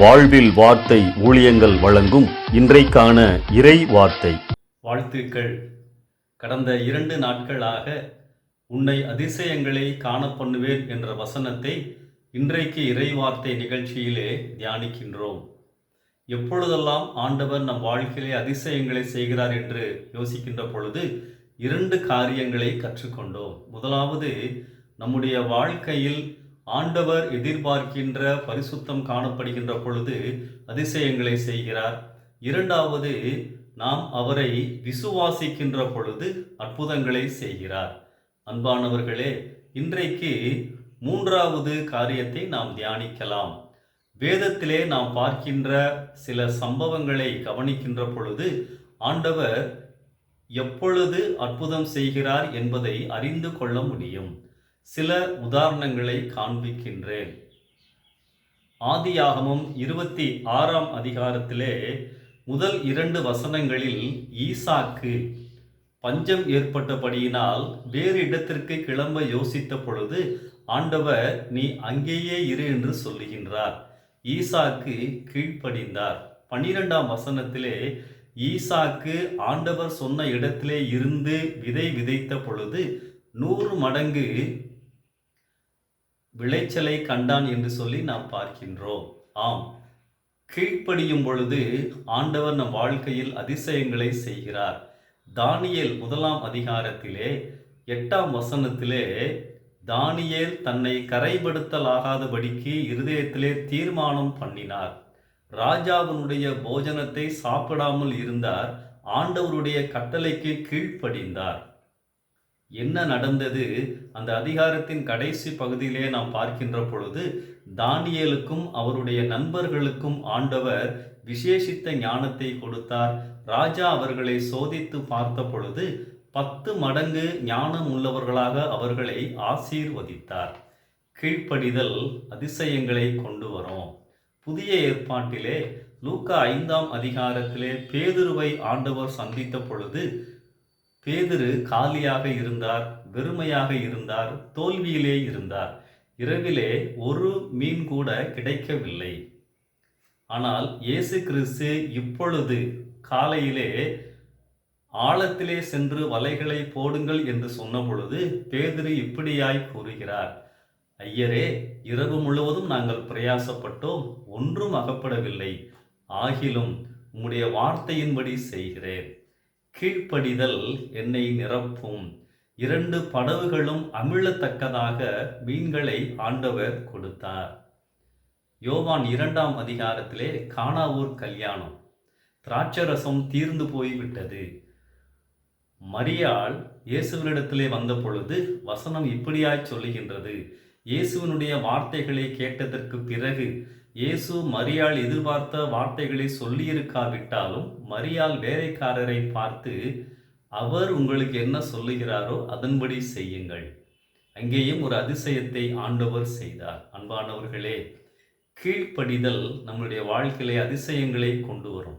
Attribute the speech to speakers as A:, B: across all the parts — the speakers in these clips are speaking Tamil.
A: வாழ்வில் வார்த்தை ஊழியங்கள் வழங்கும் இன்றைக்கான இறை வார்த்தை.
B: வாழ்த்துக்கள். கடந்த இரண்டு நாட்களாக உன்னை அதிசயங்களை காண பண்ணுவேன் என்ற வசனத்தை இன்றைக்கு இறைவார்த்தை நிகழ்ச்சியிலே தியானிக்கின்றோம். எப்பொழுதெல்லாம் ஆண்டவர் நம் வாழ்க்கையிலே அதிசயங்களை செய்கிறார் என்று யோசிக்கின்ற பொழுது இரண்டு காரியங்களை கற்றுக்கொண்டோம். முதலாவது நம்முடைய வாழ்க்கையில் ஆண்டவர் எதிர்பார்க்கின்ற பரிசுத்தம் காணப்படுகின்ற பொழுது அதிசயங்களை செய்கிறார். இரண்டாவது நாம் அவரை விசுவாசிக்கின்ற பொழுது அற்புதங்களை செய்கிறார். அன்பானவர்களே இன்றைக்கு மூன்றாவது காரியத்தை நாம் தியானிக்கலாம். வேதத்திலே நாம் பார்க்கின்ற சில சம்பவங்களை கவனிக்கின்ற பொழுது ஆண்டவர் எப்பொழுது அற்புதம் செய்கிறார் என்பதை அறிந்து கொள்ள முடியும். சில உதாரணங்களை காண்பிக்கின்றேன். ஆதியாகமும் இருபத்தி ஆறாம் அதிகாரத்திலே முதல் இரண்டு வசனங்களில் ஈசாக்கு பஞ்சம் ஏற்பட்டபடியினால் வேறு இடத்திற்கு கிளம்ப யோசித்த பொழுது ஆண்டவர் நீ அங்கேயே இரு என்று சொல்லுகின்றார். ஈசாக்கு கீழ்ப்படிந்தார். பனிரெண்டாம் வசனத்திலே ஈசாக்கு ஆண்டவர் சொன்ன இடத்திலே இருந்து விதை விதைத்த பொழுது நூறு மடங்கு விளைச்சலை கண்டான் என்று சொல்லி நாம் பார்க்கின்றோம். ஆம். கீழ்ப்படியும் பொழுது ஆண்டவர் நம் வாழ்க்கையில் அதிசயங்களை செய்கிறார். தானியேல் முதலாம் அதிகாரத்திலே எட்டாம் வசனத்திலே தானியேல் தன்னை கரைபடுத்தலாகாதபடிக்கு இருதயத்திலே தீர்மானம் பண்ணினார். ராஜாவினுடைய போஜனத்தை சாப்பிடாமல் இருந்தார். ஆண்டவருடைய கட்டளைக்கு கீழ்ப்படிந்தார். என்ன நடந்தது? அந்த அதிகாரத்தின் கடைசி பகுதியிலே நாம் பார்க்கின்ற பொழுது தானியலுக்கும் அவருடைய நண்பர்களுக்கும் ஆண்டவர் விசேஷித்த ஞானத்தை கொடுத்தார். ராஜா அவர்களை சோதித்து பார்த்த பொழுது பத்து மடங்கு ஞானம் உள்ளவர்களாக அவர்களை ஆசீர்வதித்தார். கீழ்ப்படிதல் அதிசயங்களை கொண்டு வரும். புதிய ஏற்பாட்டிலே லூக்கா ஐந்தாம் அதிகாரத்திலே பேதுருவை ஆண்டவர் சந்தித்த பொழுது பேதுரு காலியாக இருந்தார் வெறுமையாக இருந்தார் தோல்வியிலே இருந்தார். இரவிலே ஒரு மீன் கூட கிடைக்கவில்லை. ஆனால் இயேசு கிறிஸ்து இப்பொழுது காலையிலே ஆழத்திலே சென்று வலைகளை போடுங்கள் என்று சொன்ன பொழுது இப்படியாய் கூறுகிறார் ஐயரே இரவு முழுவதும் நாங்கள் பிரயாசப்பட்டோம் ஒன்றும் அகப்படவில்லை. ஆகிலும் உம்முடைய வார்த்தையின்படி செய்கிறேன். கீழ்ப்படிதல் என்னை நிரப்பும். இரண்டு படவுகளும் அமிழத்தக்கதாக மீன்களை ஆண்டவர் கொடுத்தார். யோவான் இரண்டாம் அதிகாரத்திலே காணாவூர் கல்யாணம். திராட்சரசம் தீர்ந்து போய்விட்டது. மரியாள் இயேசுவனிடத்திலே வந்த பொழுது வசனம் இப்படியாய் சொல்லுகின்றது. இயேசுவினுடைய வார்த்தைகளை கேட்டதற்கு பிறகு இயேசு மரியாள் எதிர்பார்த்த வார்த்தைகளை சொல்லியிருக்காவிட்டாலும் மரியாள் வேலைக்காரரை பார்த்து அவர் உங்களுக்கு என்ன சொல்லுகிறாரோ அதன்படி செய்யுங்கள். அங்கேயும் ஒரு அதிசயத்தை ஆண்டவர் செய்தார். அன்பானவர்களே கீழ்ப்படிதல் நம்முடைய வாழ்க்கையிலே அதிசயங்களை கொண்டு வரும்.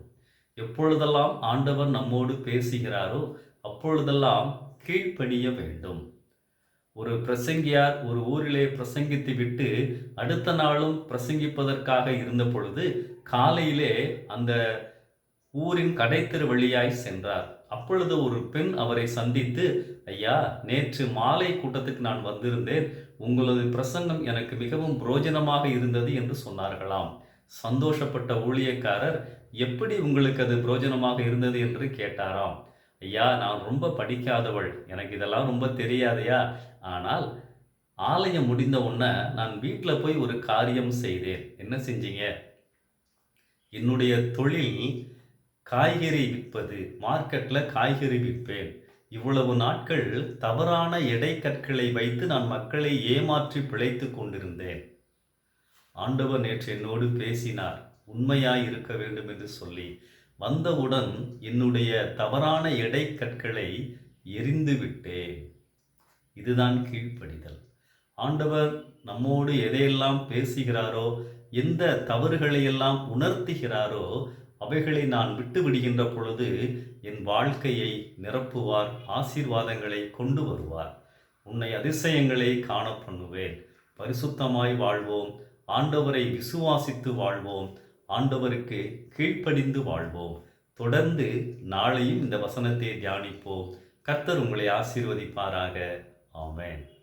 B: எப்பொழுதெல்லாம் ஆண்டவர் நம்மோடு பேசுகிறாரோ அப்பொழுதெல்லாம் கீழ்ப்படிய வேண்டும். ஒரு பிரசங்கியார் ஒரு ஊரிலே பிரசங்கித்து விட்டு அடுத்த நாளும் பிரசங்கிப்பதற்காக இருந்த பொழுது காலையிலே அந்த ஊரின் கடைத்தெரு வழியாய் சென்றார். அப்பொழுது ஒரு பெண் அவரை சந்தித்து ஐயா நேற்று மாலை கூட்டத்துக்கு நான் வந்திருந்தேன். உங்களது பிரசங்கம் எனக்கு மிகவும் புரோஜனமாக இருந்தது என்று சொன்னார்களாம். சந்தோஷப்பட்ட ஊழியக்காரர் எப்படி உங்களுக்கு அது புரோஜனமாக இருந்தது? என்று கேட்டாராம். ஐயா நான் ரொம்ப படிக்காதவள். எனக்கு இதெல்லாம் ரொம்ப தெரியாதையா? ஆனால் ஆலயம் முடிந்த உடனே நான் வீட்டில் போய் ஒரு காரியம் செய்தேன். என்ன செஞ்சீங்க? என்னுடைய தொழில் காய்கறி விற்பது மார்க்கெட்டில் காய்கறி விற்பேன். இவ்வளவு நாட்கள் தவறான எடை கற்களை வைத்து நான் மக்களை ஏமாற்றி பிழைத்து கொண்டிருந்தேன். ஆண்டவர் நேற்று என்னோடு பேசினார். உண்மையாய் இருக்க வேண்டும் என்று சொல்லி. வந்தவுடன் என்னுடைய தவறான எடை கற்களை எரிந்து விட்டேன். இதுதான் கீழ்ப்படிதல். ஆண்டவர் நம்மோடு எதையெல்லாம் பேசுகிறாரோ எந்த தவறுகளை எல்லாம் உணர்த்துகிறாரோ அவைகளை நான் விட்டு விடுகின்ற பொழுது என் வாழ்க்கையை நிரப்புவார் ஆசீர்வாதங்களை கொண்டு வருவார். உன்னை அதிசயங்களை காண பண்ணுவேன். பரிசுத்தமாய் வாழ்வோம். ஆண்டவரை விசுவாசித்து வாழ்வோம். ஆண்டவருக்கு கீழ்ப்படிந்து வாழ்வோம். தொடர்ந்து நாளையும் இந்த வசனத்தை தியானிப்போம். கர்த்தர் உங்களை ஆசீர்வதிப்பாராக. ஆமேன்.